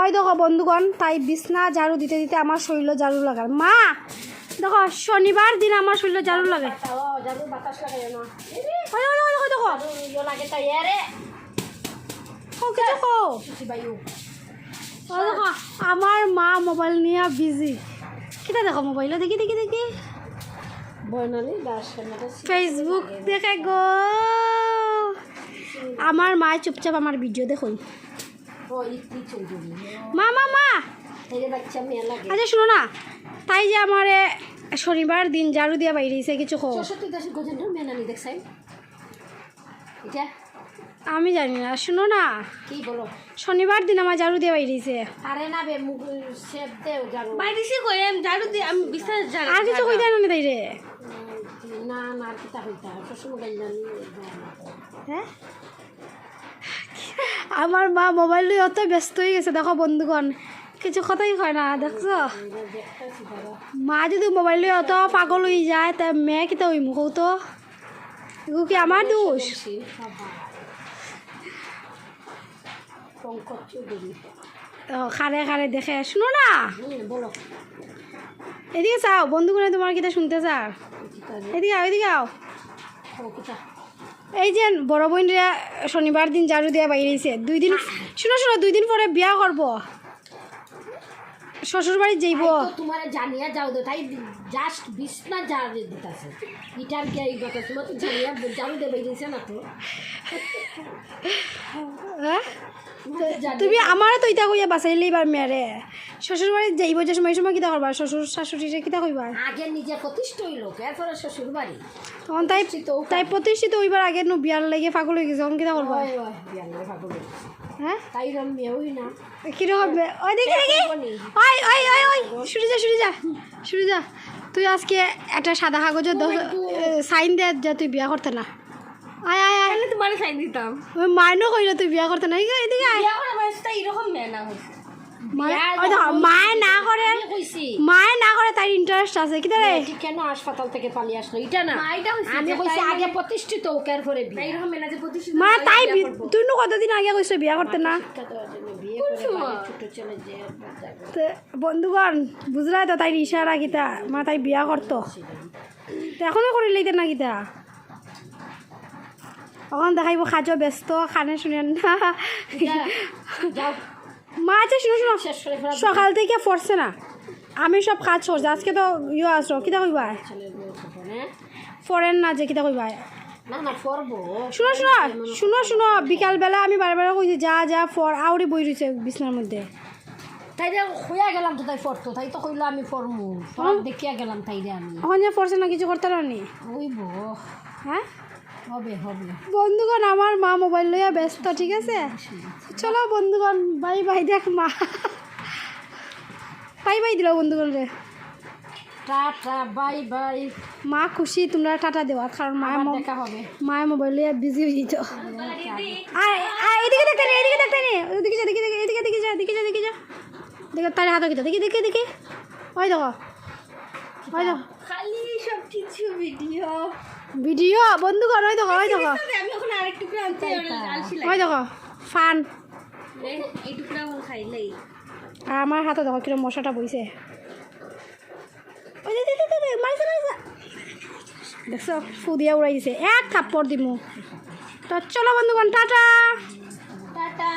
ওই দেখো বন্ধুগণ, তাই বিছনা, ঝাড়ু দিতে দিতে আমার শরীর ঝাড়ু লাগার। মা, দেখো, শনিবার দিন আমার শরীর ঝাড়ু লাগে। আমার মা মোবাইল নিয়ে বিজি কিটা দেখো, মোবাইলে? দেখি দেখি দেখি। ফেসবুক দেখে গো। আমার মা চুপচাপ আমার ভিডিও দেখুন। মা মা মা! আচ্ছা শুনো না। তাই যে আমার এ, শনিবার দিন ঝাড়ু দিয়া বাইরেছে কিছু কো এটা? আমি জানি না শুনো না। কি বলো? শনিবার দিন আমার ঝাড়ু দিয়ে বাইরেছে আরে না বে মুখ সেব দেও জানো বাইরেছি কই? আমি ঝাড়ু দিয়ে আমি বিস্তার ঝাড়ু আর কিছু কইতে না তাই রে না না আর কিতা হইতা শ্বশুর গাইলাম হ্যাঁ? আমার মা মোবাইল নিয়ে অত ব্যস্ত হয়ে গেছে, দেখো বন্ধুগণ। কিছু কথাই হয় না, দেখছ? মা যদি মোবাইল নিয়ে অত পাগল হয়ে যায়, তা মেয়ে কিতা হই মুখ তো? এগুলো কি আমার দোষ? খারে খারে দেখে, শুনো না। এদিকে চাও বন্ধুগুলো তোমার কিতা শুনতে চাও এদিকে আও এদিকে আও। এই যে বড় বোনরা শনিবার দিন ঝাড়ু দিয়ে বাইরেছে দুই দিন শুনো শুনো দুই দিন পরে বিয়া করব। শ্বশুর বাড়ি যাইব তোমার জানিয়া যাও দে তাই জাস্ট বিছনা ঝাড়ু দিতাছে। ইটার কি এই কথা তোমার তো জানিয়া ঝাড়ু দেবে বাইরেছে না তো। হ্যাঁ? তুমি আমারও তো ইটা কইয়া বাঁচাইলে এবার মেরে শ্বশুর বাড়ি যাইব যে সময় সময় কিতা করবা? শ্বশুর শাশুড়িরে কিতা কইবা? আগে নিজে প্রতিষ্ঠ হইল এরপরে শ্বশুর বাড়ি তখন তাই তাই প্রতিষ্ঠিত হইবার আগে নো বিয়ার লাগে পাগল হয়ে গেছে তখন কিতা করবা? ওই ওই বিয়া লাগে ভাগল হ্যাঁ তাই রম মেয়েই না। কীরকম বে- ওই দেখি দেখি। ওই ওই ওই ওই। শুরু যা শুরু যা শুরু যা তুই আজকে একটা সাদা কাগজের সাইন দে যে তুই বিয়া করতে না। আয় আয় আয়। তাহলে তোমার দিতাম। ওই মাইনও কইলে তুই বিয়া করতে না এদিকে এদিকে আয়। বিয়া করা বয়সটা এরকম মেয়ে না মায়ে করে মায়ে না করে তার ইন্টারেস্ট আছে কি রে কেন হাসপাতাল থেকে পালিয়ে আসলো? এটা না। মা, এটা হইছে আমি কইছি আগে প্রতিষ্ঠিত ওকে পরে না বিয়ে। এরকম মেয়ে যে প্রতিষ্ঠিত মা তাই বিয়া তুই নো কতদিন আগে কইছো বিয়া করতে না? বন্ধুগণ বুঝলাই তো তাই ইশারা কিতা? মা তাই বিয়া করতো। এখনও করে লইতে না কিতা? এখন দেখাইব খাজ ব্যস্ত খানে শুনে না। মা আছে শুনো শুনো। সকাল থেকে পড়ছে না। আমি সব কাজ করছি আজকে তো ইয়ে আসো কিতা কইবা? হ্যাঁ? ফরেন না যে কিতা কইবা? শুনো শুনো শুনো শুনো বিকালবেলা আমি বারে বারে কইছি যা যা ফর আউরি বই রয়েছে বিছনার মধ্যে। তাই যে হইয়া গেলাম তো তাই ফরতো তাই তো কইলো আমি ফরমু দেখিয়া গেলাম তাই আমি। যে পড়ছে না কিছু করতে পারি হইব। হ্যাঁ? হবে হবে। বন্ধুগণ আমার মা মোবাইল লইয়া ব্যস্ত ঠিক আছে? চলো বন্ধুগণ বাই বাই দেখ মা। বাই বাই দিল বন্ধুগণ রে। Tata bye bye. মা খুশি তোমরা টাটা দেওয়া কারণ মায়ের দেখা হবে। মায়ের মোবাইল লইয়া বিজি হয়ে আয় আয় এদিকে দেখতে নে এদিকে দেখতে নে এদিকে যা দেখি দেখি এদিকে দেখি যা দেখি যা দেখি যা। দেখো তার হাতে কিতা দেখি দেখি দেখি। ওই দেখো। ওই দেখো। খালি সব কিছু ভিডিও ভিডিও বন্ধুগণ ওই দেখো ওই দেখো। আমি আরেক টুকরা দেখো ফান। এই টুকরা আমার খাইলেই আমার হাতে দেখো কিরম মশাটা বইছে। দেখছ ফু দিয়া উড়াই দিছে। এক থাপ্পড় দিমু। তো চলো বন্ধুগণ টাটা। টাটা।